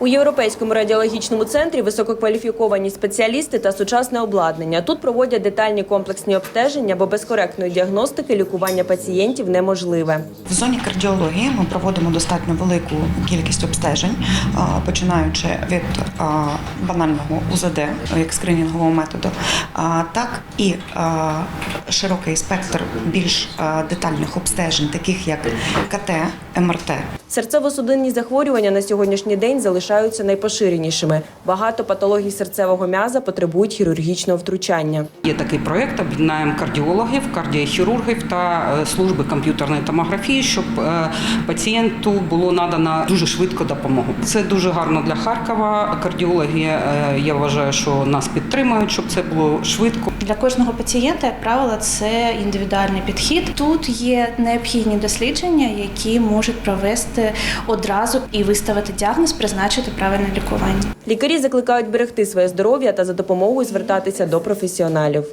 У європейському радіологічному центрі висококваліфіковані спеціалісти та сучасне обладнання. Тут проводять детальні комплексні обстеження, бо без коректної діагностики лікування пацієнтів неможливе. В зоні кардіології ми проводимо достатньо велику кількість обстежень, починаючи від банального УЗД як скринінгового методу, так і широкий спектр більш детальних обстежень, таких як КТ, МРТ. Серцево-судинні захворювання на сьогоднішній день залишаються найпоширенішими. Багато патологій серцевого м'яза потребують хірургічного втручання. Є такий проєкт, об'єднаємо кардіологів, кардіохірургів та е, служби комп'ютерної томографії, щоб е, пацієнту було надано дуже швидко допомогу. Це дуже гарно для Харкова. Кардіологи, е, я вважаю, що нас підтримують, щоб це було швидко. Для кожного пацієнта, як правило, це індивідуальний підхід. Тут є необхідні дослідження, які можуть провести одразу і виставити діагноз, призначити правильне лікування. Лікарі закликають берегти своє здоров'я та за допомогою звертатися до професіоналів.